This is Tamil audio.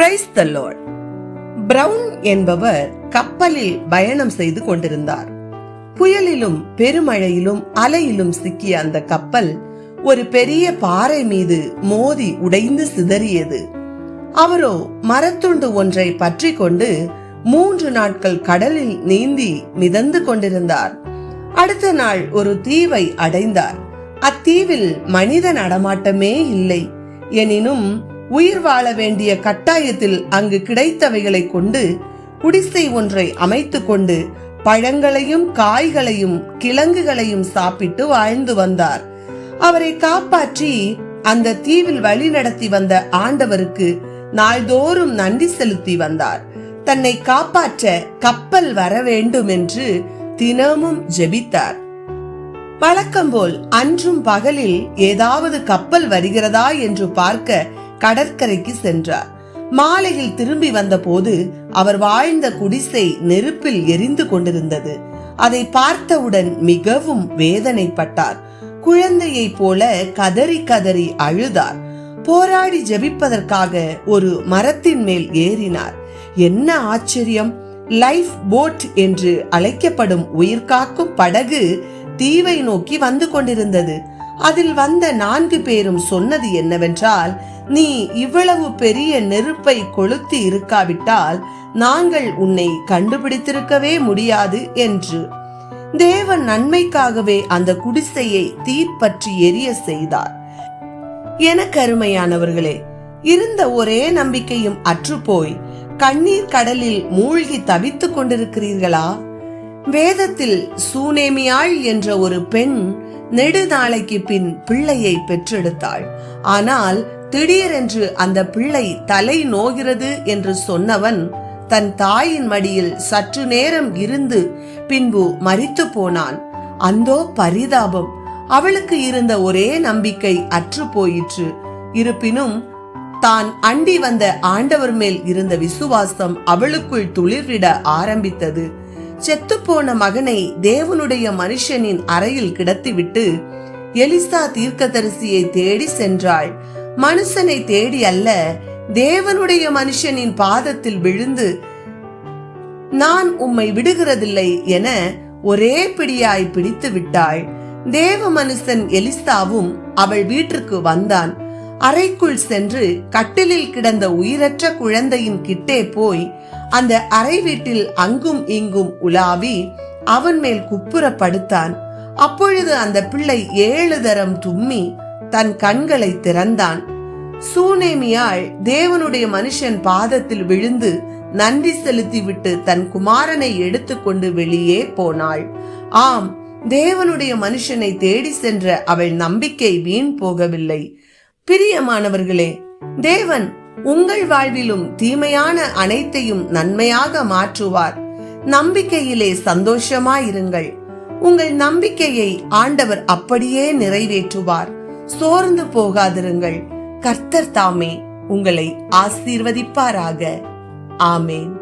பிரைஸ் த லார்ட் பிரவுன் என்பவர் கப்பலில் பயணம் செய்து கொண்டிருந்தார். புயலிலும் பெருமழையிலும் அலையிலும் சிக்கிய அந்த கப்பல் ஒரு பெரிய பாறை மீது மோதி உடைந்து சிதறியது. அவரோ மரத்துண்டு ஒன்றை பற்றி கொண்டு மூன்று நாட்கள் கடலில் நீந்தி மிதந்து கொண்டிருந்தார். அடுத்த நாள் ஒரு தீவை அடைந்தார். அத்தீவில் மனித நடமாட்டமே இல்லை. எனினும் உயிர் வாழ வேண்டிய கட்டாயத்தில் அங்கு கிடைத்தவைகளை கொண்டு குடிசை ஒன்றை அமைத்து கொண்டு பழங்களையும் காய்களையும் கிழங்குகளையும் சாப்பிட்டு வாழ்ந்து வந்தார். அவரை காப்பாற்றி அந்த தீவில் வழி நடத்தி வந்த ஆண்டவருக்கு நாள்தோறும் நன்றி செலுத்தி வந்தார். தன்னை காப்பாற்ற கப்பல் வர வேண்டும் என்று தினமும் ஜெபித்தார். வழக்கம்போல் அன்றும் பகலில் ஏதாவது கப்பல் வருகிறதா என்று பார்க்க கடற்கரைக்கு சென்றார். மாலையில் திரும்பி வந்தபோது அவர் வாழ்ந்த குடிசை நெருப்பில் எரிந்து கொண்டிருந்தது. அதை பார்த்தவுடன் மிகவும் வேதனைப்பட்டார். குழந்தையைப் போல கதறி கதறி அழுதார். போராடி ஜெபிப்பதற்காக ஒரு மரத்தின் மேல் ஏறினார். என்ன ஆச்சரியம்! லைஃப் போட் என்று அழைக்கப்படும் உயிர்காக்கும் படகு தீவை நோக்கி வந்து கொண்டிருந்தது. அதில் வந்த நான்கு பேரும் சொன்னது என்னவென்றால் நீ இவ்வளவு பெரிய நெருப்பை கொளுத்தி இருக்காவிட்டால் நாங்கள் உன்னை கண்டுபிடித்திருக்கவே முடியாது என்று. தேவன் நன்மைக்காகவே அந்த குடிசையை தீப்பற்றி எரிய செய்தார். எனக்கு அருமையானவர்களே இருந்த ஒரே நம்பிக்கையும் அற்றுப்போய் கண்ணீர் கடலில் மூழ்கி தவித்துக் கொண்டிருக்கிறீர்களா? வேதத்தில் சூனேமியாள் என்ற ஒரு பெண் நெடுநாளைக்கு பின் பிள்ளையை பெற்றெடுத்தாள். ஆனால் திடீரென்று அந்த பிள்ளை தலை நோகிறது என்று சொன்னவன் தன் தாயின் மடியில் சற்று நேரம் இருந்து பின்பு மரித்து போனான். அந்தோ பரிதாபம். அவளுக்கு இருந்த ஒரே நம்பிக்கை அற்று போயிற்று. இருப்பினும் தான் அண்டி வந்த ஆண்டவர் மேல் இருந்த விசுவாசம் அவளுக்குள் துளிர்விட ஆரம்பித்தது. செத்துப்போன மகனை தேவனுடைய மனுஷனின் அறையில் கிடத்திவிட்டு எலிசா தீர்க்கதரிசியை தேடி சென்றாள். மனுஷனை தேடி அல்ல தேவனுடைய மனுஷனின் பாதத்தில் விழுந்து நான் உம்மை விடுகிறதில்லை என ஒரே பிடியாய் பிடித்து விட்டாள். தேவ மனுஷன் எலிசாவும் அவள் வீட்டிற்கு வந்தான். அறைக்குள் சென்று கட்டிலில் கிடந்த உயிரற்ற குழந்தையின் கிட்டே போய் அந்த அறை வீட்டில் அங்கும் இங்கும் உலாவி அவன் மேல் குப்புற படுத்தான் அப்பொழுது அந்த பிள்ளை ஏழு தரம் தும்மி தன் கண்களை திறந்தான். சூனேமியாள் தேவனுடைய மனுஷன் பாதத்தில் விழுந்து நன்றி செலுத்திவிட்டு தன் குமாரனை எடுத்துக்கொண்டு வெளியே போனாள். ஆம் தேவனுடைய மனுஷனை தேடி சென்ற அவள் நம்பிக்கை வீண் போகவில்லை. பிரியமானவர்களே தேவன் உங்கள் வாழ்விலும் தீமையான அனைத்தையும் நன்மையாக மாற்றுவார். நம்பிக்கையிலே சந்தோஷமாயிருங்கள். உங்கள் நம்பிக்கையை ஆண்டவர் அப்படியே நிறைவேற்றுவார். சோர்ந்து போகாதிருங்கள். கர்த்தர் தாமே உங்களை ஆசீர்வதிப்பாராக. ஆமேன்.